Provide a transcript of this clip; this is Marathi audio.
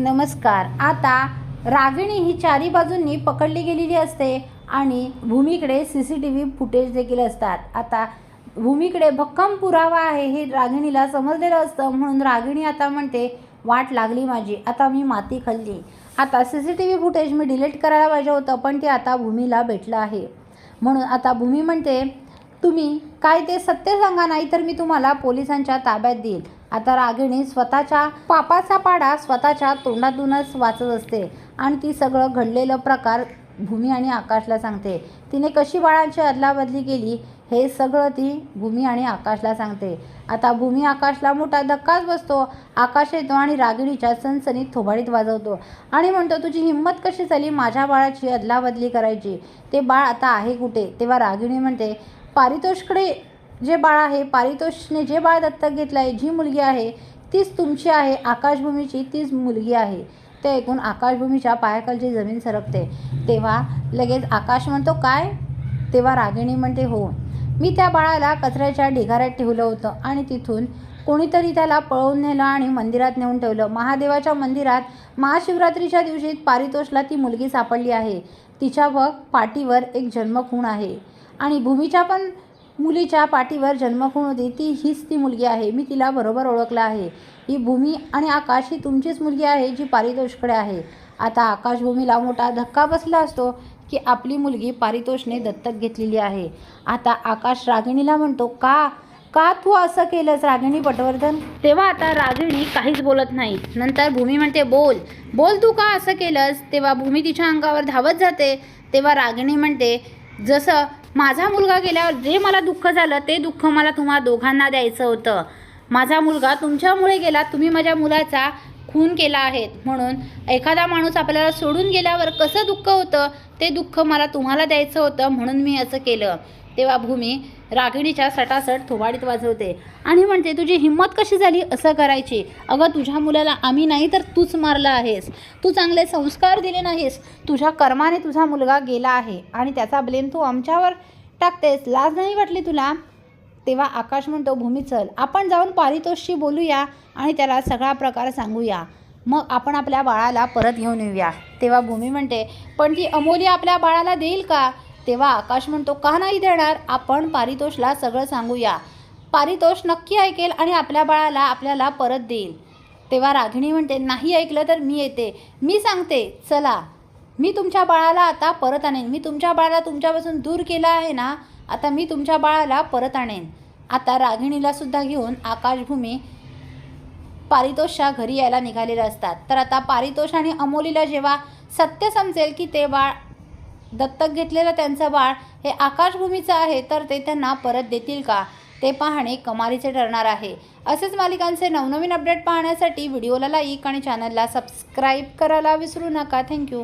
नमस्कार. आता रागिणी ही चारी बाजूंनी पकडली गेलेली असते आणि भूमीकडे C C T V footage देखील असतात. आता भूमीकडे भक्कम पुरावा आहे हे रागिणीला समजलेलं असतं म्हणून रागिणी आता म्हणते वाट लागली माझी आता मी माती खाल्ली. आता C C T V footage मी डिलीट करायला पाहिजे होतं पण ते आता भूमीला भेटलं आहे. म्हणून आता भूमी म्हणते तुम्ही काय ते सत्य सांगा नाही तर मी तुम्हाला पोलिसांच्या ताब्यात देईल. आता रागिणी स्वतःच्या पापाचा पाडा स्वतःच्या तोंडातूनच वाचत असते. आणि ती सगळं घडलेलं प्रकार भूमी आणि आकाशला सांगते. तिने कशी बाळांची अदलाबदली केली हे सगळं ती भूमी आणि आकाशला सांगते. आता भूमी आकाशला मोठा धक्काच बसतो. आकाश येतो आणि रागिणीच्या सनसनीत थोबाडीत वाजवतो. आणि म्हणतो तुझी हिंमत कशी झाली माझ्या बाळाची अदलाबदली करायची? ते बाळ आता आहे कुठे? तेव्हा रागिणी म्हणते पारितोषकडे जे बाळ आहे पारितोषने जे बाळ दत्तक घेतलं आहे जी मुलगी आहे तीच तुमची आहे आकाशभूमीची तीच मुलगी आहे. ते ऐकून आकाशभूमीच्या पायाखालची जमीन सरकते. तेव्हा लगेच आकाश म्हणतो काय? तेव्हा रागिणी म्हणते हो. मी त्या बाळाला कचऱ्याच्या ढिगाऱ्यात ठेवलं होतं आणि तिथून कोणीतरी त्याला पळवून नेलं आणि मंदिरात नेऊन ठेवलं. महादेवाच्या मंदिरात महाशिवरात्रीच्या दिवशी पारितोषला ती मुलगी सापडली आहे. तिच्या व पाठीवर एक जन्मखूण आहे. आणि भूमीच्या पण मुलीच्या पाठीवर जन्मखूण होती. ती हीच ती मुलगी आहे. मी तिला बरोबर ओळखलं आहे. ही भूमी आणि आकाश ही तुमचीच मुलगी आहे जी पारितोषकडे आहे. आता आकाशभूमीला मोठा धक्का बसला असतो की आपली मुलगी पारितोषने दत्तक घेतलेली आहे. आता आकाश रागिणीला म्हणतो का का तू असं केलंस रागिणी पटवर्धन? तेव्हा आता रागिणी काहीच बोलत नाही. नंतर भूमी म्हणते बोल. बोल तू का असं केलंस? तेव्हा भूमी तिच्या अंगावर धावत जाते. तेव्हा रागिणी म्हणते जसं माझा मुलगा गेल्यावर जे मला दुःख झालं ते दुःख मला तुम्हा दोघांना द्यायचं होतं. माझा मुलगा तुमच्यामुळे गेला तुम्ही माझ्या मुलाचा खून केला आहे म्हणून एखादा माणूस आपल्याला सोडून गेल्यावर कसं दुःख होतं ते दुःख मला तुम्हाला द्यायचं होतं म्हणून मी असं केलं. तेव्हा भूमी रागिणीच्या सटासट थोबाडीत वाजवते. आणि म्हणते तुझी हिंमत कशी झाली असं करायची? अगं तुझ्या मुलाला आम्ही नाही तर तूच मारला आहेस. तू चांगले संस्कार दिले नाहीस. तुझ्या कर्माने तुझा मुलगा गेला आहे आणि त्याचा ब्लेम तू आमच्यावर टाकतेस. लाज नाही वाटली तुला? तेव्हा आकाश म्हणतो भूमी चल. आपण जाऊन पारितोषशी बोलूया आणि त्याला सगळा प्रकार सांगूया. मग आपण आपल्या बाळाला परत घेऊन येऊया. तेव्हा भूमी म्हणते पण ती अमोली आपल्या बाळाला देईल का? तेव्हा आकाश म्हणतो का नाही देणार? आपण पारितोषला सगळं सांगूया. पारितोष नक्की ऐकेल आणि आपल्या बाळाला आपल्याला परत देईल. तेव्हा रागिणी म्हणते नाही ऐकलं तर मी येते. मी सांगते चला. मी तुमच्या बाळाला आता परत आणेन. मी तुमच्या बाळाला तुमच्यापासून दूर केलं आहे ना आता मी तुमच्या बाळाला परत आणेन. आता रागिणीला सुद्धा घेऊन आकाशभूमी पारितोषच्या घरी यायला निघालेले असतात. तर आता पारितोष आणि अमोलीला जेव्हा सत्य समजेल की ते बाळ दत्तक घेतलेलं त्यांचं बाळ हे आकाशभूमीचं आहे तर ते त्यांना परत देतील का? ते पाहणे कमालीचे ठरणार आहे. असेच मालिकांचे नवनवीन अपडेट पाहण्यासाठी व्हिडिओला लाईक आणि चॅनलला सबस्क्राईब करायला विसरू नका. थँक्यू